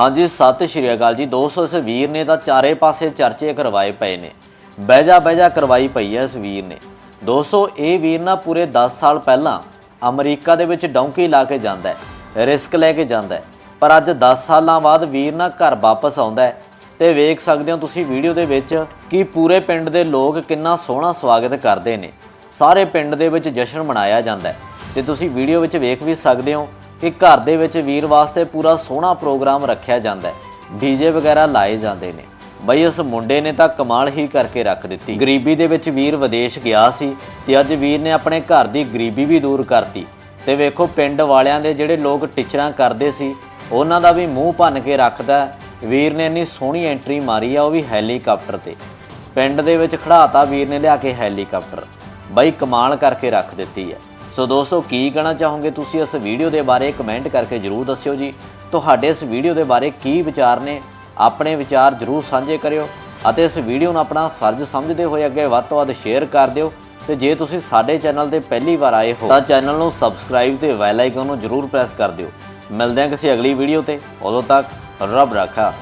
ਹਾਂਜੀ, ਸਤਿ ਸ਼੍ਰੀ ਅਕਾਲ ਜੀ। ਦੋਸਤੋ, ਇਸ ਵੀਰ ਨੇ ਤਾਂ ਚਾਰੇ ਪਾਸੇ ਚਰਚੇ ਕਰਵਾਏ ਪਏ ਨੇ। ਬਹਿਜਾ ਬਹਿਜਾ ਕਰਵਾਈ ਪਈ ਹੈ ਇਸ ਵੀਰ ਨੇ। ਦੋਸਤੋ, ਇਹ ਵੀਰ ਨਾ ਪੂਰੇ 10 ਸਾਲ ਪਹਿਲਾਂ ਅਮਰੀਕਾ ਦੇ ਵਿੱਚ ਡੌਂਕੀ ਲਾ ਕੇ ਜਾਂਦਾ ਹੈ, ਰਿਸਕ ਲੈ ਕੇ ਜਾਂਦਾ ਹੈ। ਪਰ ਅੱਜ 10 ਸਾਲਾਂ ਬਾਅਦ ਵੀਰ ਨਾ ਘਰ ਵਾਪਸ ਆਉਂਦਾ ਹੈ। ਤੇ ਵੇਖ ਸਕਦੇ ਹੋ ਤੁਸੀਂ ਵੀਡੀਓ ਦੇ ਵਿੱਚ ਕਿ ਪੂਰੇ ਪਿੰਡ ਦੇ ਲੋਕ ਕਿੰਨਾ ਸੋਹਣਾ ਸਵਾਗਤ ਕਰਦੇ ਨੇ। ਸਾਰੇ ਪਿੰਡ ਦੇ ਵਿੱਚ ਜਸ਼ਨ ਮਨਾਇਆ ਜਾਂਦਾ ਹੈ। ਤੇ ਤੁਸੀਂ ਵੀਡੀਓ ਵਿੱਚ ਵੇਖ ਵੀ ਸਕਦੇ ਹੋ ਕਿ ਘਰ ਦੇ ਵਿੱਚ ਵੀਰ ਵਾਸਤੇ ਪੂਰਾ ਸੋਹਣਾ ਪ੍ਰੋਗਰਾਮ ਰੱਖਿਆ ਜਾਂਦਾ ਹੈ। ਡੀਜੇ ਵਗੈਰਾ ਲਾਏ ਜਾਂਦੇ ਨੇ। ਬਈ ਉਸ ਮੁੰਡੇ ਨੇ ਤਾਂ ਕਮਾਲ ਹੀ ਕਰਕੇ ਰੱਖ ਦਿੱਤੀ। ਗਰੀਬੀ ਦੇ ਵਿੱਚ ਵੀਰ ਵਿਦੇਸ਼ ਗਿਆ ਸੀ ਤੇ ਅੱਜ ਵੀਰ ਨੇ ਆਪਣੇ ਘਰ ਦੀ ਗਰੀਬੀ ਵੀ ਦੂਰ ਕਰਤੀ। ਤੇ ਵੇਖੋ ਪਿੰਡ ਵਾਲਿਆਂ ਦੇ ਜਿਹੜੇ ਲੋਕ ਟਿਚਰਾਂ ਕਰਦੇ ਸੀ, ਉਹਨਾਂ ਦਾ ਵੀ ਮੂੰਹ ਭੰਨ ਕੇ ਰੱਖਦਾ ਵੀਰ ਨੇ ਇੰਨੀ ਸੋਹਣੀ ਐਂਟਰੀ ਮਾਰੀ ਆ, ਉਹ ਵੀ ਹੈਲੀਕਾਪਟਰ ਤੇ। ਪਿੰਡ ਦੇ ਵਿੱਚ ਖੜਾਤਾ ਵੀਰ ਨੇ ਲਿਆ ਕੇ ਹੈਲੀਕਾਪਟਰ। ਬਈ ਕਮਾਲ ਕਰਕੇ ਰੱਖ ਦਿੱਤੀ ਹੈ। ਸੋ ਦੋਸਤੋ, ਕੀ ਕਹਿਣਾ ਚਾਹੋਗੇ ਤੁਸੀਂ ਇਸ ਵੀਡੀਓ ਦੇ ਬਾਰੇ? ਕਮੈਂਟ ਕਰਕੇ ਜਰੂਰ ਦੱਸਿਓ ਜੀ। ਤੁਹਾਡੇ ਇਸ ਵੀਡੀਓ ਦੇ ਬਾਰੇ ਕੀ ਵਿਚਾਰ ਨੇ? ਆਪਣੇ ਵਿਚਾਰ ਜਰੂਰ ਸਾਂਝੇ ਕਰਿਓ ਅਤੇ ਇਸ ਵੀਡੀਓ ਨੂੰ ਆਪਣਾ ਫਰਜ਼ ਸਮਝਦੇ ਹੋਏ ਅੱਗੇ ਵੱਧ ਤੋਂ ਵੱਧ ਸ਼ੇਅਰ ਕਰ ਦਿਓ। ਤੇ ਜੇ ਤੁਸੀਂ ਸਾਡੇ ਚੈਨਲ ਤੇ ਪਹਿਲੀ ਵਾਰ ਆਏ ਹੋ, ਤਾਂ ਚੈਨਲ ਨੂੰ ਸਬਸਕ੍ਰਾਈਬ ਤੇ ਬੈਲ ਆਈਕਨ ਨੂੰ ਜਰੂਰ ਪ੍ਰੈਸ ਕਰ ਦਿਓ। ਮਿਲਦੇ ਹਾਂ ਕਿਸੇ ਅਗਲੀ ਵੀਡੀਓ ਤੇ। ਉਦੋਂ ਤੱਕ ਰੱਬ ਰਾਖਾ।